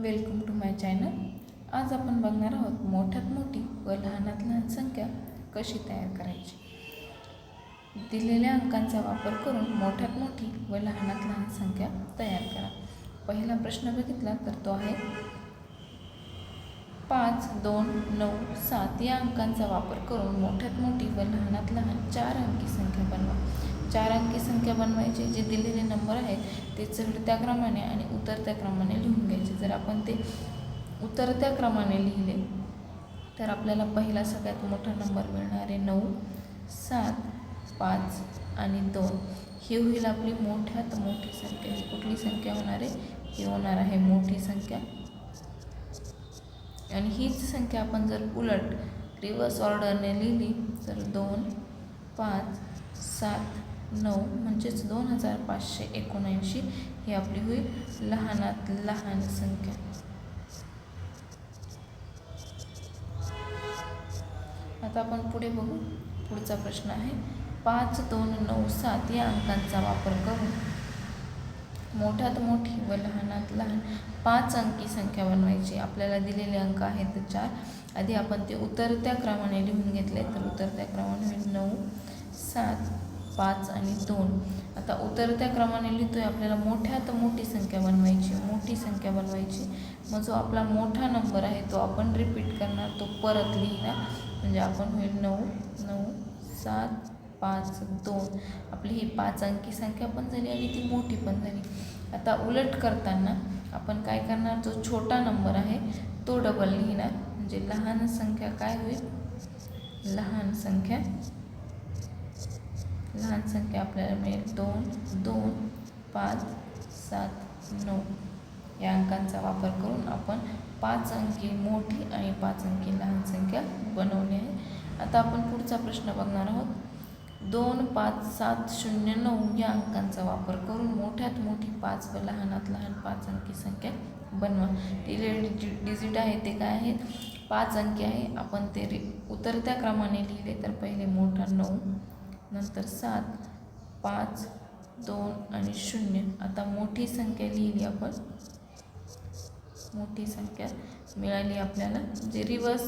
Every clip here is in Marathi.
वेलकम टू माय चॅनल आज आपण बघणार आहोत मोठ्यात मोठी व लहानात लहान संख्या कशी तयार करायची? दिलेल्या अंकांचा वापर करून मोठ्यात मोठी व लहानात लहान संख्या तयार करा. पहिला प्रश्न बघितला तर तो आहे पाच दोन नऊ सात या अंकांचा वापर करून मोठ्यात मोठी व लहानात लहान चार अंकी संख्या बनवा. चार अंकी संख्या बनवायची जे दिलेले नंबर आहेत ते चढत्या क्रमाने आणि उतरत्या क्रमाने लिहून घ्यायचे. जर आपण ते उतरत्या क्रमाने लिहिले तर आपल्याला पहिला सगळ्यात मोठा नंबर मिळणार आहे नऊ सात पाच आणि दोन. ही होईल आपली मोठ्यात मोठी संख्या. ही कुठली संख्या होणार आहे? ही होणार आहे मोठी संख्या. आणि हीच संख्या आपण जर उलट रिवर्स ऑर्डरने लिहिली तर दोन पाच सात नऊ म्हणजेच दोन हजार पाचशे एकोणऐंशी ही आपली होईल लहानात लहान संख्या. आता आपण पुढे बघू. पुढचा प्रश्न आहे. पाच दोन नऊ सात या अंकांचा वापर करून मोठ्यात मोठी व लहानात लहान पाच अंकी संख्या बनवायची. आपल्याला दिलेले अंक आहेत चार. आधी आपण ते उतरत्या क्रमाने लिहून घेतले. तर उतरत्या क्रमाने नऊ सात पाच आणि दोन. आता उतरत्या क्रमाने लिहितो आहे आपल्याला मोठ्यात मोठी संख्या बनवायची. मोठी संख्या बनवायची. मग जो आपला मोठा नंबर आहे तो आपण रिपीट करणार. तो परत लिहिणार म्हणजे आपण होईल नऊ नऊ सात पाच दोन. आपली ही पाच अंकी संख्या पण झाली आणि ती मोठी पण झाली. आता उलट करताना आपण काय करणार? जो छोटा नंबर आहे तो डबल लिहिणार. म्हणजे लहान संख्या काय होईल? लहान संख्या लहान संख्या आपल्याला मिळेल. दोन दोन पाच सात नऊ या अंकांचा वापर करून आपण पाच अंकी मोठी आणि पाच अंकी लहान संख्या बनवली आहे. आता आपण पुढचा प्रश्न बघणार आहोत. दोन पाच सात शून्य नऊ या अंकांचा वापर करून मोठ्यात मोठी पाच व लहानात लहान पाच अंकी संख्या बनवा. तिले डिजि डिजिट आहे ते काय आहेत? पाच अंकी आहे. आपण ते रि उतरत्या क्रमाने लिहिले तर पहिले मोठा नऊ नंतर सात पाच दोन आणि शून्य. आता मोठी संख्या लिहिली आपण. मोठी संख्या मिळाली आपल्याला. म्हणजे जे रिवर्स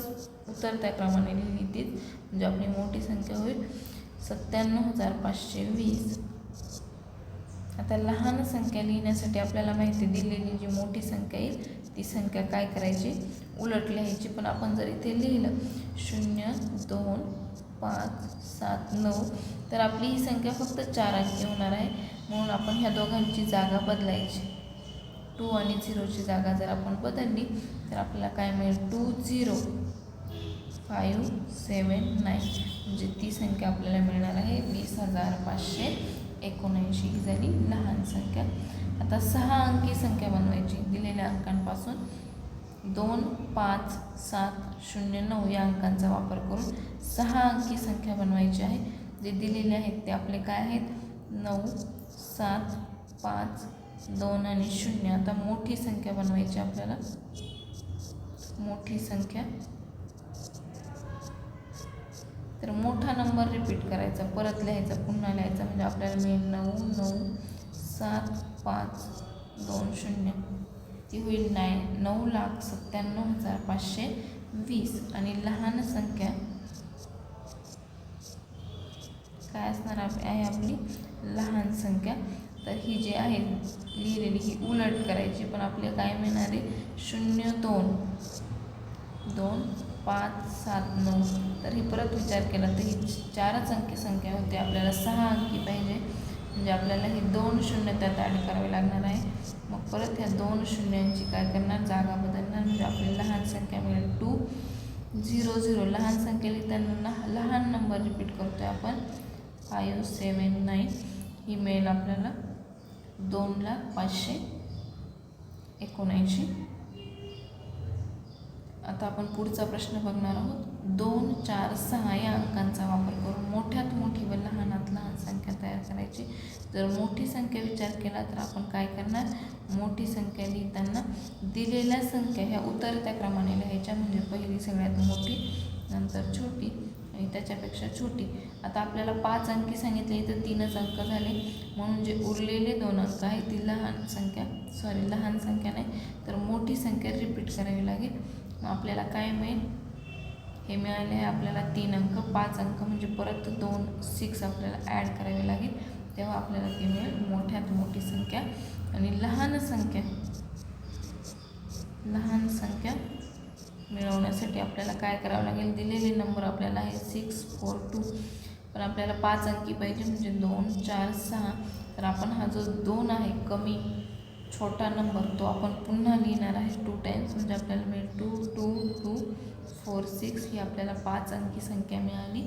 उतरत्या क्रमाने लिहिली तीच म्हणजे आपली मोठी संख्या होईल सत्त्याण्णव हजार पाचशे वीस. आता लहान संख्या लिहिण्यासाठी आपल्याला माहिती दिलेली जी मोठी संख्या येईल ती संख्या काय करायची? उलट लिहायची. पण आपण जर इथे लिहिलं शून्य दोन पाच सात नऊ. तर आपली ही संख्या फक्त चार अंकी होणार आहे. म्हणून आपण ह्या दोघांची जागा बदलायची. टू आणि झिरोची जागा जर आपण बदलली तर आपल्याला काय मिळेल? Two zero. Five seven nine. म्हणजे ती संख्या आपल्याला मिळणार आहे वीस हजार पाचशे एकोणऐंशी. ही झाली लहान संख्या. आता सहा अंकी संख्या बनवायची दिलेल्या अंकांपासून. दोन पाच सात शून्य नऊ या अंकांचा वापर करून सहा अंकी संख्या बनवायची आहे. जे दिलेले आहेत ते आपले काय आहेत? नऊ सात पाच दोन आणि शून्य. आता मोठी संख्या बनवायची आपल्याला. मोठी संख्या. तर मोठा नंबर रिपीट करायचा परत लिहायचा पुन्हा लिहायचा. म्हणजे आपल्याला मिळेल नऊ नऊ सात पाच दोन शून्य. ती होईल नाईन नऊ लाख सत्त्याण्णव हजार पाचशे वीस. आणि लहान संख्या काय असणार आहे आपली? लहान संख्या. तर ही जी आहे लिहिलेली ही उलट करायची पण आपले काय मिळणार? आहे शून्य दोन. दोन पाच सात नऊ. तर ही परत विचार केला तर ही चारच अंकी संख्या होते. आपल्याला सहा अंकी पाहिजे. म्हणजे आपल्याला ही दोन शून्य त्यात ॲड करावे लागणार आहे. मग परत ह्या दोन शून्यांची काय करणार? जागा बदलणार. म्हणजे आपली लहान संख्या मिळेल टू झिरो झिरो लहान संख्या लिहिताना लहान नंबर रिपीट करतो आहे आपण. फायू सेवन नाईन ही मिळेल आपल्याला दोन लाख पाचशे एकोणऐंशी. आता आपण पुढचा प्रश्न बघणार आहोत. दोन चार सहा या अंकांचा वापर करून मोठ्यात मोठी व लहानात लहान संख्या तयार करायची जर मोठी संख्या विचार केला तर आपण काय करणार? मोठी संख्या लिहिताना दिलेल्या संख्या ह्या उतरत्या क्रमाने लिहायच्या म्हणजे पहिली सगळ्यात मोठी नंतर छोटी आणि त्याच्यापेक्षा छोटी. आता आपल्याला पाच अंकी सांगितले तर तीनच अंक झाले. म्हणून जे उरलेले दोन अंक आहेत ती लहान संख्या सॉरी लहान संख्या नाही तर मोठी संख्या रिपीट करावी लागेल. मग आपल्याला काय मिळेल? हे मिळाले आपल्याला तीन अंक पाच अंक म्हणजे परत दोन सिक्स आपल्याला ॲड करावे लागेल. तेव्हा आपल्याला ती मिळेल मोठ्यात मोठी संख्या आणि लहान संख्या. लहान संख्या मिळवण्यासाठी आपल्याला काय करावं लागेल? दिलेले नंबर आपल्याला आहे सिक्स फोर टू पण आपल्याला पाच अंकी पाहिजे म्हणजे दोन चार सहा. तर आपण हा जो दोन आहे कमी छोटा नंबर तो आपण पुन्हा लिहिणार आहे टू टाईम्स म्हणजे आपल्याला मिळेल two two two four six ही आपल्याला पाच अंकी संख्या मिळाली.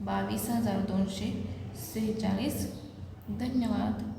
बावीस हजार दोनशे सेहेचाळीस. धन्यवाद